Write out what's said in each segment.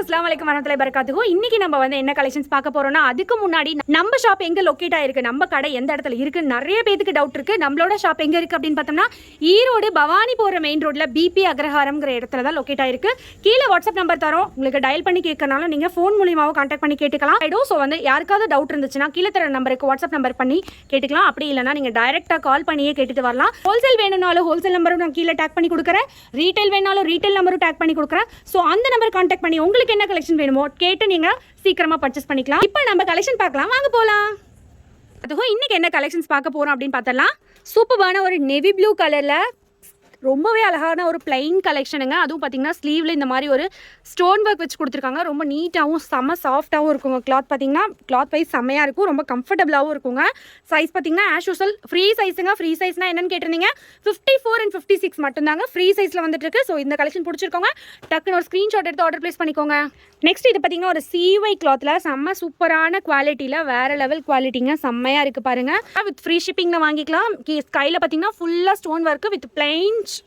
அஸ்லாம் வலைக்கம் வரமத்துல பரக்காத்துக்கும் இன்னைக்கு நம்ம வந்து என்ன கலெக்ஷன்ஸ் பார்க்க போறோம்னா அதுக்கு முன்னாடி நம்ம ஷாப் எங்க லொக்கேட் ஆயிருக்கு நம்ம கடை எந்த இடத்துல இருக்கு நிறைய பேத்துக்கு டவுட் இருக்கு. நம்மளோட ஷாப் எங்க இருக்கு அப்படின்னு பார்த்தோம்னா ஈரோடு பவானி போற மெயின் ரோட்ல பிபி அக்ரஹாரம்ங்கிற இடத்துல தான் லொக்கேட் ஆயிருக்கு. கீழே வாட்ஸ்அப் நம்பர் தரோம். உங்களுக்கு டயல் பண்ணி கேட்கறனால நீங்க ஃபோன் மூலியமாவும் கான்டாக்ட் பண்ணி கேட்டுக்கலாம். ஐடோ ஸோ வந்து யாருக்காவது டவுட் இருந்துச்சுன்னா கீழே தர நம்பருக்கு வாட்ஸ்அப் நம்பர் பண்ணி கேட்டுக்கலாம். அப்படி இல்லைன்னா நீங்க டைரக்டா கால் பண்ணியே கேட்டுட்டு வரலாம். ஹோல்சேல் வேணும்னாலும் ஹோல்சேல் நம்பரும் நான் கீழே டேக் பண்ணி கொடுக்குறேன். ரீட்டைல் வேணாலும் ரீட்டைல் நம்பரும் டேக் பண்ணி கொடுக்குறேன். ஸோ அந்த நம்பர் கான்டாக்ட் பண்ணி உங்களுக்கு என்ன கலெக்ஷன் வேணுமோ கேட்டு நீங்கள் சீக்கிரமாக பர்ச்சேஸ் பண்ணிக்கலாம். இப்போ நம்ம கலெக்ஷன் பார்க்கலாம். வாங்க போகலாம் அதுவும் இன்னைக்கு என்ன கலெக்ஷன்ஸ் பார்க்க போகிறோம் அப்படின்னு பார்த்தலாம் சூப்பரான ஒரு நெவி ப்ளூ கலரில் ரொம்பவே அழகான ஒரு பிளைன் கலெக்ஷனுங்க அதுவும் பார்த்தீங்கன்னா ஸ்லீவில் இந்த மாதிரி ஒரு ஸ்டோன் ஒர்க் வச்சு கொடுத்துருக்காங்க. ரொம்ப நீட்டாகவும் செம்ம சாஃப்டாகவும் இருக்குங்க. கிளாத் பார்த்தீங்கன்னா கிளாத் வைஸ் செம்மையாக இருக்கும். ரொம்ப கம்ஃபர்டபுளாகவும் இருக்குங்க. சைஸ் பார்த்தீங்கன்னா ஆஷ் யூஸ்வல் ஃப்ரீ சைஸுங்க ஃப்ரீ சைஸ்னால் என்னென்னு கேட்டிருந்தீங்க? Fifty four and fifty six மட்டும்தாங்க. ஃப்ரீ சைஸில் வந்துட்டு இருக்கு ஸோ இந்த கலெக்ஷன் பிடிச்சிருக்கோங்க. டக்குன்னு ஒரு ஸ்க்ரீன்ஷாட் எடுத்து ஆர்டர் ப்ளேஸ் பண்ணிக்கோங்க. நெக்ஸ்ட் இது பார்த்தீங்கன்னா ஒரு சிவை கிளாத்தில் செம்ம சூப்பரான குவாலிட்டியில் வேறு லெவல் குவாலிட்டிங்க செம்மையாக இருக்குது பாருங்க. வித் ஃப்ரீ ஷிப்பிங்கில் வாங்கிக்கலாம். கையில் பார்த்தீங்கன்னா ஃபுல்லாக stone work with plain which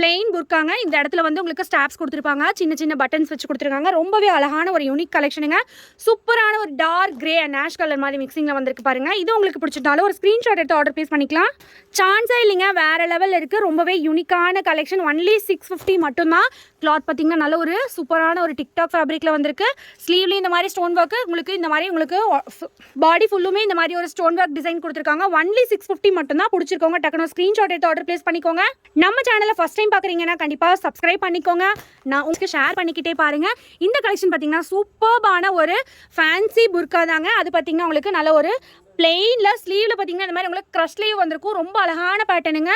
plain புர்க்காங்க இந்த இடத்துல வந்து உங்களுக்கு ஸ்டாப்ஸ் கொடுத்துருப்பாங்க. சின்ன சின்ன பட்டன்ஸ் வச்சு கொடுத்துருக்காங்க. ரொம்பவே அழகான ஒரு யூனிக் கலெக்ஷனுங்க சூப்பரான ஒரு dark grey and ash colour மாதிரி மிக்சிங்கில் வந்திருக்கு பாருங்க. இது உங்களுக்கு பிடிச்சிருந்தாலும் ஒரு ஸ்க்ரீன்ஷாட் எடுத்து ஆர்டர் ப்ளேஸ் பண்ணிக்கலாம். சான்ஸே இல்லைங்க வேற லெவல் இருக்குது ரொம்பவே யூனிக்கான கலெக்ஷன் ஒன்லி சிக்ஸ் ஃபிஃப்டி மட்டும்தான். கிளாத் பார்த்தீங்கன்னா நல்ல ஒரு சூப்பரான ஒரு டிக்டாக் ஃபேப்ரிக்கில் வந்திருக்கு. ஸ்லீவ்லேயும் இந்த மாதிரி ஸ்டோன் ஒர்க்கு உங்களுக்கு இந்த மாதிரி உங்களுக்கு பாடி ஃபுல்லுமே இந்த மாதிரி ஒரு ஸ்டோன் ஒர்க் டிசைன் கொடுத்துருக்காங்க. ஒன்லி சிக்ஸ் ஃபிஃப்டி மட்டும்தான். பிடிச்சிருக்கோங்க டக்குனு ஸ்க்ரீன்ஷாட் எடுத்து ஆர்டர் ப்ளேஸ் பண்ணிக்கோங்க. நம்ம சேனலில் ஃபஸ்ட் டைம் பார்க்குறீங்கன்னா கண்டிப்பாக சப்ஸ்கிரைப் பண்ணிக்கோங்க. நான் உங்களுக்கு ஷேர் பண்ணிக்கிட்டே பாருங்கள் இந்த கலெக்ஷன் பார்த்தீங்கன்னா சூப்பர்பான ஒரு ஃபேன்சி புர்க்கா தாங்க. அது பார்த்தீங்கன்னா உங்களுக்கு நல்ல ஒரு பிளெயினில் ஸ்லீவில் பார்த்தீங்கன்னா இந்த மாதிரி உங்களுக்கு க்ரஷ் ஸ்லீவ் வந்திருக்கும். ரொம்ப அழகான பேட்டர்னுங்க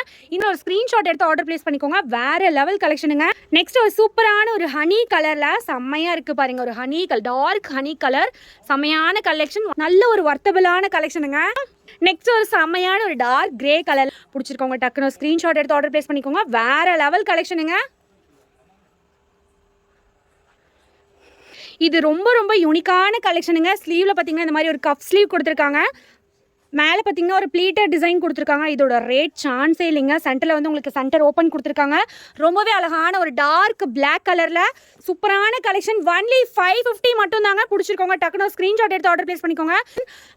ஒரு ஸ்க்ரீன்ஷாட் எடுத்து ஆர்டர் பிளேஸ் பண்ணிக்கோங்க. வேற லெவல் கலெக்ஷனுங்க நெக்ஸ்ட் ஒரு சூப்பரான ஒரு ஹனி கலரில் செம்மையாக இருக்குது பாருங்க. ஒரு honey colour dark honey colour செம்மையான கலெக்ஷன் நல்ல ஒரு வர்த்தபிளான கலெக்ஷனுங்க நெக்ஸ்ட் ஒரு செம்மையான ஒரு டார்க் கிரே கலர் பிடிச்சிருக்கோங்க டக்குனு ஒரு ஸ்க்ரீன்ஷாட் எடுத்து ஆர்டர் ப்ளேஸ் பண்ணிக்கோங்க. வேறு லெவல் கலெக்ஷனுங்க இது ரொம்ப ரொம்ப யூனிக்கான கலெக்ஷனுங்க ஸ்லீவில் பார்த்தீங்கன்னா இந்த மாதிரி ஒரு கப் ஸ்லீவ் கொடுத்துருக்காங்க. மேலே பார்த்தீங்கன்னா ஒரு ப்ளீட்டர் டிசைன் கொடுத்துருக்காங்க. இதோட ரேட் சான்ஸே இல்லைங்க. சென்டரில் வந்து உங்களுக்கு சென்டர் ஓப்பன் கொடுத்துருக்காங்க. ரொம்பவே அழகான ஒரு டார்க் பிளாக் கலரில் சூப்பரான கலெக்ஷன் ஒன்லி ஃபைவ் ஃபிஃப்டி மட்டும் தாங்க பிடிச்சிருக்கோங்க. டக்குனு ஸ்க்ரீன்ஷாட் எடுத்து ஆர்டர் ப்ளேஸ் பண்ணிக்கோங்க.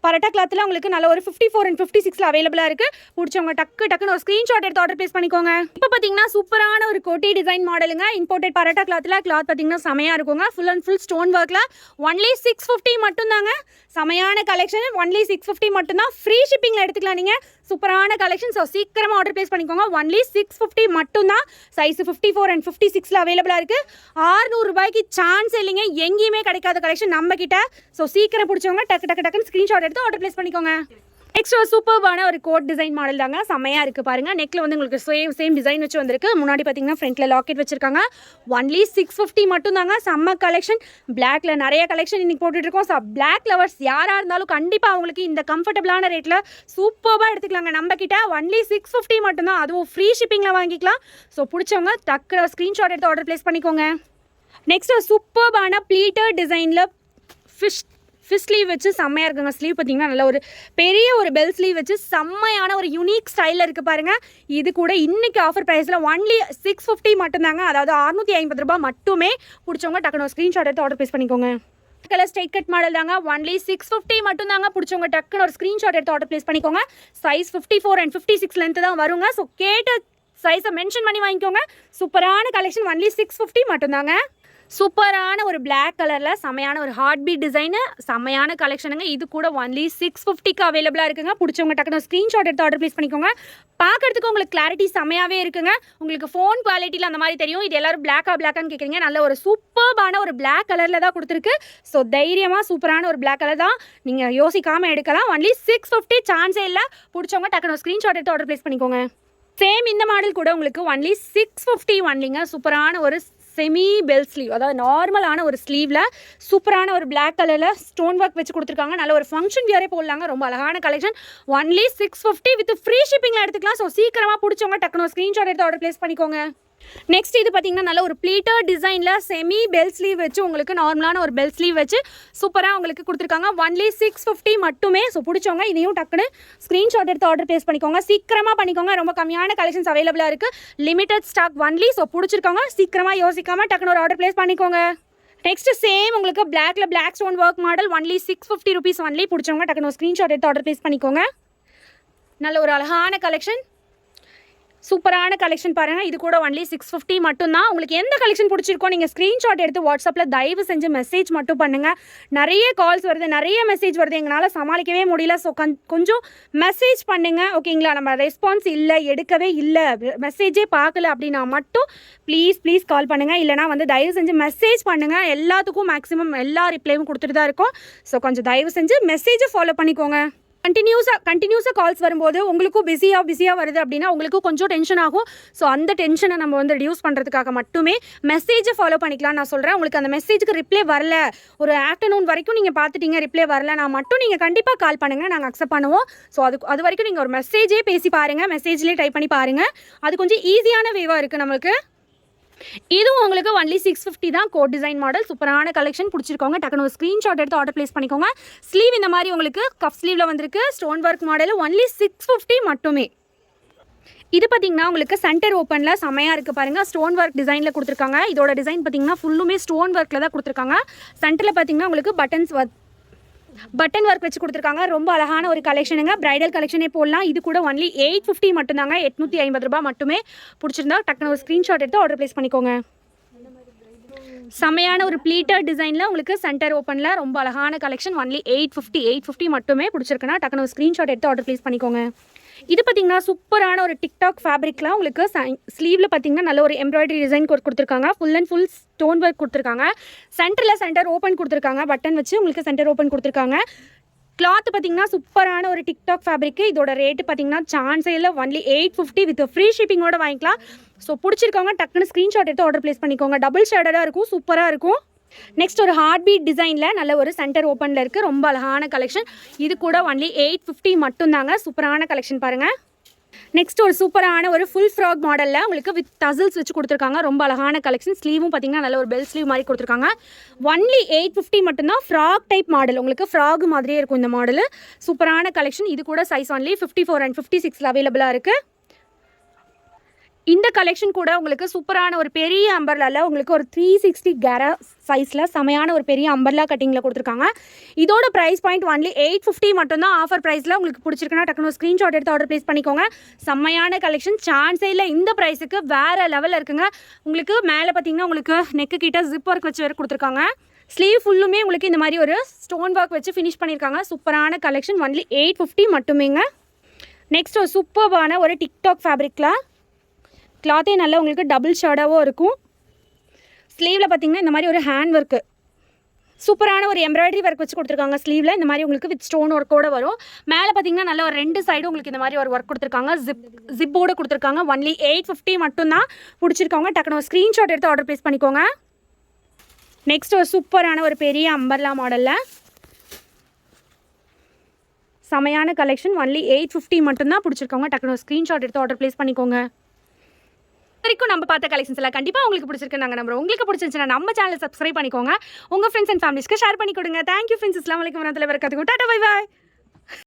பரட்டா கிளாத்தில் உங்களுக்கு நல்ல ஒரு ஃபிஃப்டி ஃபோர் அண்ட் ஃபிஃப்டி சிக்ஸில் அவைலபிளாக இருக்குது பிடிச்சவங்க டக்கு டக்குன்னு ஒரு ஸ்க்ரீன்ஷாட் எடுத்து ஆர்டர் ப்ளேஸ் பண்ணிக்கோங்க. இப்போ பார்த்தீங்கன்னா சூப்பரான ஒரு கோட்டி டிசைன் மாடலுங்க இம்போர்ட்டட் பரட்டா கிளாத்தில் கிளாத் பார்த்தீங்கன்னா செமையாக இருக்குங்க. ஃபுல் அண்ட் ஃபுல் ஸ்டோன் ஒர்க்கில் ஒன்லி சிக்ஸ் ஃபிஃப்டி மட்டும் தாங்க செமையான கலெக்ஷன் ஒன்லி சிக்ஸ் ஃபிஃப்டி மட்டும்தான். ஃப்ரீ ஷிப்பிங்கில் எடுத்துக்கலாம் நீங்கள் சூப்பரான கலெக்ஷன் ஸோ சீக்கிரமாக ஆர்டர் ப்ளேஸ் பண்ணிக்கோங்க. ஒன்லி சிக்ஸ் ஃபிஃப்டி மட்டும்தான். Size fifty four and fifty சிக்ஸில் அவைலபிளாக இருக்குது ஆறுநூறுபாய்க்கு சான்ஸ் இல்லைங்க. எங்கேயுமே கிடைக்காத கலெக்ஷன் நம்ம கிட்ட ஸோ சீக்கிரம் பிடிச்சவங்க டக்கு டக்கு டக்குன்னு ஸ்க்ரீன்ஷாட் எடுத்து ஆர்டர் ப்ளேஸ் பண்ணிக்கோங்க. நெக்ஸ்ட் ஒரு சூப்பர்பான ஒரு கோட் டிசைன் மாடல் தாங்க. செம்மையாக இருக்குது பாருங்கள் நெக்கில் வந்து உங்களுக்கு சேம் சேம் டிசைன் வச்சு வந்திருக்கு. முன்னாடி பார்த்தீங்கன்னா ஃப்ரண்ட்டில் லாக்கெட் வச்சிருக்காங்க. ஒன்லி சிக்ஸ் ஃபிஃப்டி மட்டும் தாங்க. செம்ம கலெக்ஷன் பிளாக்ல நிறைய கலெக்ஷன் இன்னைக்கு போட்டுட்டு இருக்கோம் ஸோ பிளாக் லவர்ஸ் யாராக இருந்தாலும் கண்டிப்பாக அவங்களுக்கு இந்த கம்ஃபர்டபுளான ரேட்டில் சூப்பராக எடுத்துக்கலாங்க. நம்ம கிட்ட ஒன்லி சிக்ஸ் ஃபிஃப்டி மட்டும்தான் அதுவும் ஃப்ரீ ஷிப்பிங்கில் வாங்கிக்கலாம். ஸோ பிடிச்சவங்க டக்கு ஸ்க்ரீன்ஷாட் எடுத்து ஆர்டர் ப்ளேஸ் பண்ணிக்கோங்க. நெக்ஸ்ட் சூப்பர்பான ப்ளீட்டர் டிசைனில் ஃபிஷ் ஃபிஷ் ஸ்லீவ் வச்சு செம்மையாக இருக்குங்க. ஸ்லீவ் பார்த்தீங்கன்னா நல்ல ஒரு பெரிய ஒரு பெல் ஸ்லீவ் வச்சு செம்மையான ஒரு யூனிக் ஸ்டைலில் இருக்குது பாருங்கள் இது கூட இன்றைக்கி ஆஃபர் ப்ரைஸில் ஒன்லி சிக்ஸ் ஃபிஃப்டி மட்டும்தாங்க. அதாவது அறுநூற்றி ஐம்பது ரூபாய் மட்டுமே பிடிச்சவங்க டக்குனு ஸ்க்ரீன்ஷாட் எடுத்து ஆர்டர் ப்ளேஸ் பண்ணிக்கோங்க. கலர் ஸ்ட்ரைட் கட் மாடல் தாங்க. ஒன்லி சிக்ஸ் ஃபிஃப்டி மட்டும் தாங்க பிடிச்சவங்க டக்குன்னு ஒரு ஸ்க்ரீன்ஷாட் எடுத்து ஆர்டர் ப்ளேஸ் பண்ணிக்கோங்க. Size fifty four and fifty six length தான் வருங்க. ஸோ கேட்ட சைஸை மென்ஷன் பண்ணி வாங்கிக்கோங்க. சூப்பரான கலெக்ஷன் ஒன்லி சிக்ஸ் ஃபிஃப்டி மட்டும்தாங்க. சூப்பரான ஒரு பிளாக் கலரில் செமையான ஒரு ஹார்ட் பீட் டிசைனு செமையான கலெக்ஷனுங்க இது கூட ஒன்லி சிக்ஸ் ஃபிஃப்டிக்கு அவைலபிளாக இருக்குங்க. பிடிச்சவங்க டக்குனு ஸ்க்ரீன்ஷாட் எடுத்து ஆர்டர் ப்ளேஸ் பண்ணிக்கோங்க. பார்க்குறதுக்கு உங்களுக்கு கிளாரிட்டி செமையாகவே இருக்குங்க. உங்களுக்கு ஃபோன் குவாலிட்டியில் அந்த மாதிரி தெரியும். இது எல்லோரும் பிளாக்காக பிளாக்கான்னு கேட்குறீங்க நல்ல ஒரு சூப்பர்பான ஒரு பிளாக் கலரில் தான் கொடுத்துருக்கு. ஸோ தைரியமாக சூப்பரான ஒரு பிளாக் கலர் தான். நீங்கள் யோசிக்காமல் எடுக்கலாம். ஒன்லி சிக்ஸ் ஃபிஃப்டி சான்ஸே இல்லை. பிடிச்சவங்க டக்குனு ஸ்க்ரீன்ஷாட் எடுத்து ஆர்டர் ப்ளேஸ் பண்ணிக்கோங்க. சேம் இந்த மாடல் கூட உங்களுக்கு ஒன்லி சிக்ஸ் ஃபிஃப்டி ஒன்லிங்க சூப்பரான ஒரு செமி பெல் ஸ்லீவ் அதாவது நார்மலான ஒரு ஸ்லீவில் சூப்பரான ஒரு பிளாக் கலரில் ஸ்டோன் ஒர்க் வச்சு கொடுத்துருக்காங்க. நல்ல ஒரு ஃபங்க்ஷன் வியரே போடலாங்க. ரொம்ப அழகான collection only six fifty with free ஷிப்பிங்கில் எடுத்துக்கலாம். ஸோ சீக்கிரமாக பிடிச்சவங்க டக்குனு ஸ்க்ரீன்ஷாட் எடுத்து ஆர்டர் ப்ளேஸ் பண்ணிக்கோங்க. நெக்ஸ்ட் இது பார்த்தீங்கன்னா நல்ல ஒரு ப்ளீட்டர் டிசைனில் செமி பெல் ஸ்லீவ் வச்சு உங்களுக்கு நார்மலான ஒரு பெல் ஸ்லீவ் வச்சு சூப்பராக உங்களுக்கு கொடுத்துருக்காங்க. ஒன்லி சிக்ஸ் ஃபிஃப்டி மட்டுமே. ஸோ பிடிச்சவங்க இதையும் டக்குன்னு ஸ்க்ரீன்ஷாட் எடுத்து ஆர்டர் ப்ளேஸ் பண்ணிக்கோங்க. சீக்கிரமாக பண்ணிக்கோங்க. ரொம்ப கம்மியான கலெக்ஷன்ஸ் அவைலபிளாக இருக்குது லிமிடெட் ஸ்டாக் ஒன்லி ஸோ பிடிச்சிருக்காங்க சீக்கிரமாக யோசிக்காமல் டக்குன்னு ஒரு ஆர்டர் ப்ளேஸ் பண்ணிக்கோங்க. நெக்ஸ்ட் சேம் உங்களுக்கு பிளாக்ல black stone work model only six fifty rupees only பிடிச்சவங்க டக்குனு ஸ்க்ரீன்ஷாட் எடுத்து ஆர்டர் ப்ளேஸ் பண்ணிக்கோங்க. நல்ல ஒரு அழகான கலெக்ஷன் சூப்பரான கலெக்ஷன் பாருங்கள் இது கூட ஒன்லி சிக்ஸ் ஃபிஃப்டி மட்டும்தான். உங்களுக்கு எந்த கலெக்ஷன் பிடிச்சிருக்கோ நீங்கள் ஸ்க்ரீன்ஷாட் எடுத்து வாட்ஸ்அப்பில் தயவு செஞ்சு மெசேஜ் மட்டும் பண்ணுங்கள் நிறைய கால்ஸ் வருது நிறைய மெசேஜ் வருது. எங்களால் சமாளிக்கவே முடியல. ஸோ கொஞ்சம் மெசேஜ் பண்ணுங்கள் ஓகேங்களா நம்ம ரெஸ்பான்ஸ் இல்லை எடுக்கவே இல்லை. மெசேஜே பார்க்கல அப்படின்னா மட்டும் ப்ளீஸ் ப்ளீஸ் கால் பண்ணுங்கள் இல்லைனா வந்து தயவு செஞ்சு மெசேஜ் பண்ணுங்கள் எல்லாத்துக்கும் மேக்ஸிமம் எல்லா ரிப்ளையும் கொடுத்துட்டு தான் இருக்கோம். ஸோ கொஞ்சம் தயவு செஞ்சு மெசேஜை ஃபாலோ பண்ணிக்கோங்க. கண்டினியூஸாக கண்டினியூஸாக கால்ஸ் வரும்போது உங்களுக்கும் பிஸியாக பிஸியாக வருது அப்படின்னா உங்களுக்கும் கொஞ்சம் டென்ஷன் ஆகும். ஸோ அந்த டென்ஷனை நம்ம வந்து ரிடியூஸ் பண்ணுறதுக்காக மட்டுமே மெசேஜை ஃபாலோ பண்ணிக்கலாம். நான் சொல்கிறேன் உங்களுக்கு அந்த மெசேஜுக்கு ரிப்ளை வரல. ஒரு ஆஃப்டர்நூன் வரைக்கும் நீங்கள் பார்த்துட்டீங்க ரிப்ளை வரல. நான் மட்டும் நீங்கள் கண்டிப்பாக கால் பண்ணுங்கள் நாங்கள் அக்செப்ட் பண்ணுவோம். ஸோ அது அது வரைக்கும் நீங்கள் ஒரு மெசேஜே பேசி பாருங்கள் மெசேஜ்லேயே டைப் பண்ணி பாருங்கள் அது கொஞ்சம் ஈஸியான வேவாக இருக்குது நம்மளுக்கு. இதுவும் உங்களுக்கு ஒன்லி சிக்ஸ் ஃபிஃப்டி தான் கோட் டிசைன் மாடல் சூப்பரான கலெக்ஷன் பிடிச்சிருக்கோங்க டக்குனு ஒரு ஸ்க்ரீன்ஷாட் எடுத்து ஆர்டர் ப்ளேஸ் பண்ணிக்கோங்க. ஸ்லீவ் இந்த மாதிரி உங்களுக்கு கப் ஸ்லீவில் வந்திருக்கு. Stone work model only six fifty மட்டுமே. இது பார்த்தீங்கன்னா உங்களுக்கு சென்டர் ஓப்பனில் செமையாக இருக்குது பாருங்கள் ஸ்டோன் ஒர்க் டிசைனில் கொடுத்துருக்காங்க. இதோட டிசைன் பார்த்தீங்கன்னா ஃபுல்லுமே ஸ்டோன் ஒர்க்கில் தான் கொடுத்துருக்காங்க. சென்டரில் பார்த்தீங்கன்னா உங்களுக்கு பட்டன்ஸ் பட்டன் ஒர்க் வச்சு கொடுத்துருக்காங்க. ரொம்ப அழகான ஒரு கலெக்ஷனுங்க பிரைடல் கலெக்ஷனே போடலாம். இது கூட ஒன்லி எயிட் ஃபிஃப்டி மட்டும்தாங்க. எட்நூற்றி ஐம்பது ரூபாய் மட்டுமே பிடிச்சிருந்தா டக்குனு ஒரு ஸ்க்ரீன்ஷாட் எடுத்து ஆர்டர் ப்ளேஸ் பண்ணிக்கோங்க. செமையான ஒரு ப்ளீட்டர் டிசைனில் உங்களுக்கு சென்டர் ஓப்பனில் ரொம்ப அழகான collection only eight fifty eight fifty மட்டுமே பிடிச்சிருக்குன்னா டக்குனு ஒரு ஸ்க்ரீன்ஷாட் எடுத்து ஆர்டர் ப்ளேஸ் பண்ணிக்கோங்க. இது பார்த்தீங்கன்னா சூப்பரான ஒரு டிக்டாக் ஃபேப்ரிக்லாம் உங்களுக்கு ஸ்லீவில் பார்த்தீங்கன்னா நல்ல ஒரு எம்ப்ராய்டரி டிசைன் கொடுத்துருக்காங்க. Full and full stone work கொடுத்துருக்காங்க. சென்டரில் சென்டர் ஓப்பன் கொடுத்துருக்காங்க. பட்டன் வச்சு உங்களுக்கு சென்டர் ஓப்பன் கொடுத்துருக்காங்க. கிளாத் பார்த்தீங்கன்னா சூப்பரான ஒரு டிக்டாக் ஃபேப்ரிக்கு இதோட ரேட்டு பார்த்தீங்கன்னா சான்ஸே இல்லை only eight fifty with free ஷிப்பிங்கோட வாங்கிக்கலாம். ஸோ பிடிச்சிருக்கவங்க டக்குன்னு ஸ்க்ரீன்ஷாட் எடுத்து ஆர்டர் ப்ளேஸ் பண்ணிக்கோங்க. டபுள் ஷேடடாக இருக்கும் சூப்பராக இருக்கும். நெக்ஸ்ட் ஒரு ஹார்ட் பீட் டிசைனில் நல்ல ஒரு சென்டர் ஓப்பனில் இருக்குது ரொம்ப அழகான கலெக்ஷன் இது கூட ஒன்லி எயிட் ஃபிஃப்டி மட்டும்தாங்க. சூப்பரான கலெக்ஷன் பாருங்கள் நெக்ஸ்ட் ஒரு சூப்பரான ஒரு ஃபுல் ஃப்ராக் மாடலில் உங்களுக்கு வித் டசில்ஸ் வச்சு கொடுத்துருக்காங்க. ரொம்ப அழகான கலெக்ஷன் ஸ்லீவும் பார்த்தீங்கன்னா நல்ல ஒரு பெல் ஸ்லீவ் மாதிரி கொடுத்துருக்காங்க. ஒன்லி எயிட் ஃபிஃப்டி மட்டும்தான் ஃப்ராக் டைப் மாடல் உங்களுக்கு ஃப்ராக் மாதிரியே இருக்கும் இந்த மாடல் சூப்பரான கலெக்ஷன் இது கூட size only fifty four and fifty சிக்ஸில் அவைலபிளாக இருக்குது இந்த கலெக்ஷன் கூட உங்களுக்கு சூப்பரான ஒரு பெரிய அம்பர்லாவில் உங்களுக்கு ஒரு த்ரீ சிக்ஸ்டி கேரா சைஸில் செமையான ஒரு பெரிய அம்பர்லா கட்டிங்கில் கொடுத்துருக்காங்க. இதோட price point only eight fifty மட்டும்தான் ஆஃபர் ப்ரைஸில் உங்களுக்கு பிடிச்சிருக்குன்னா டக்குனு ஸ்க்ரீன்ஷாட் எடுத்து ஆர்டர் ப்ளேஸ் பண்ணிக்கோங்க. செம்மையான கலெக்ஷன் சான்ஸே இல்லை இந்த ப்ரைஸுக்கு வேறு லெவலில் இருக்குங்க. உங்களுக்கு மேலே பார்த்தீங்கன்னா உங்களுக்கு நெக்கு கிட்ட ஜிப் ஒர்க் வச்சு வேறு கொடுத்துருக்காங்க. ஸ்லீவ் ஃபுல்லுமே உங்களுக்கு இந்த மாதிரி ஒரு ஸ்டோன் ஒர்க் வச்சு ஃபினிஷ் பண்ணியிருக்காங்க. சூப்பரான கலெக்ஷன் ஒன்லி எயிட் ஃபிஃப்டி மட்டுமேங்க. நெக்ஸ்ட் ஒரு சூப்பர்பான ஒரு டிக்டாக் ஃபேப்ரிக்கில் கிளாத்தே நல்லா உங்களுக்கு டபுள் ஷேடாகவும் இருக்கும். ஸ்லீவில் பார்த்தீங்கன்னா இந்த மாதிரி ஒரு ஹேண்ட் ஒர்க்கு சூப்பரான ஒரு எம்ப்ராய்டரி ஒர்க் வச்சு கொடுத்துருக்காங்க. ஸ்லீவில் இந்த மாதிரி உங்களுக்கு வித் ஸ்டோன் ஒர்க்கோட வரும். மேலே பார்த்தீங்கன்னா நல்ல ஒரு ரெண்டு சைடும் உங்களுக்கு இந்த மாதிரி ஒரு ஒர்க் கொடுத்துருக்காங்க. ஜிப் ஜிப்போடு கொடுத்துருக்காங்க. ஒன்லி எயிட் ஃபிஃப்டி மட்டும்தான் பிடிச்சிருக்கவங்க. டக்குனு ஒரு ஸ்க்ரீன்ஷாட் எடுத்து ஆர்டர் ப்ளேஸ் பண்ணிக்கோங்க. நெக்ஸ்ட் ஒரு சூப்பரான ஒரு பெரிய அம்பர்லா மாடலில் செமையான கலெக்ஷன் ஒன்லி எயிட் ஃபிஃப்டி மட்டும்தான் பிடிச்சிருக்கவங்க. டக்குனு ஒரு ஸ்க்ரீன்ஷாட் எடுத்து ஆர்டர் ப்ளேஸ் பண்ணிக்கோங்க. வரைக்கும் நம்ம பார்த்த கலெக்ஷன்ஸ் எல்லாம் கண்டிப்பாக உங்களுக்கு பிடிச்சிருக்கு நாங்கள் நம்புறோம். உங்களுக்கு பிடிச்சிருந்துச்சுன்னா நம்ம சேனலை சப்ஸ்கிரைப் பண்ணிக்கோங்க. உங்கள் ஃப்ரெண்ட்ஸ் அண்ட் ஃபேமிலிஸ்க்கு ஷேர் பண்ணி கொடுங்க. தேங்க்யூ ஃப்ரெண்ட்ஸ் இஸ்லாம் வலைக்கம் வரத்தில் வரக்கத்துக்கும் டாட்டா பை பாய்